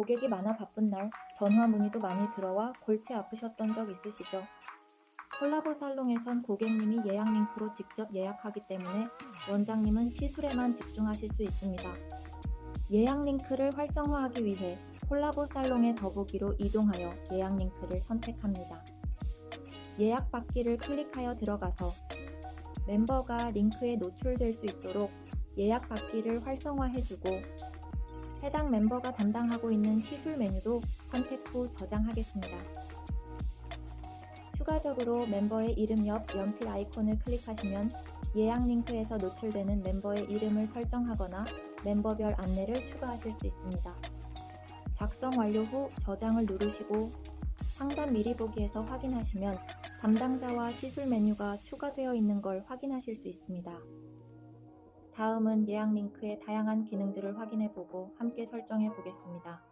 고객이 많아 바쁜 날 전화 문의도 많이 들어와 골치 아프셨던 적 있으시죠? 콜라보 살롱에선 고객님이 예약 링크로 직접 예약하기 때문에 원장님은 시술에만 집중하실 수 있습니다. 예약 링크를 활성화하기 위해 콜라보 살롱의 더보기로 이동하여 예약 링크를 선택합니다. 예약 받기를 클릭하여 들어가서 멤버가 링크에 노출될 수 있도록 예약 받기를 활성화해주고 해당 멤버가 담당하고 있는 시술 메뉴도 선택 후 저장하겠습니다. 추가적으로 멤버의 이름 옆 연필 아이콘을 클릭하시면 예약 링크에서 노출되는 멤버의 이름을 설정하거나 멤버별 안내를 추가하실 수 있습니다. 작성 완료 후 저장을 누르시고 상단 미리 보기에서 확인하시면 담당자와 시술 메뉴가 추가되어 있는 걸 확인하실 수 있습니다. 다음은 예약 링크의 다양한 기능들을 확인해 보고 함께 설정해 보겠습니다.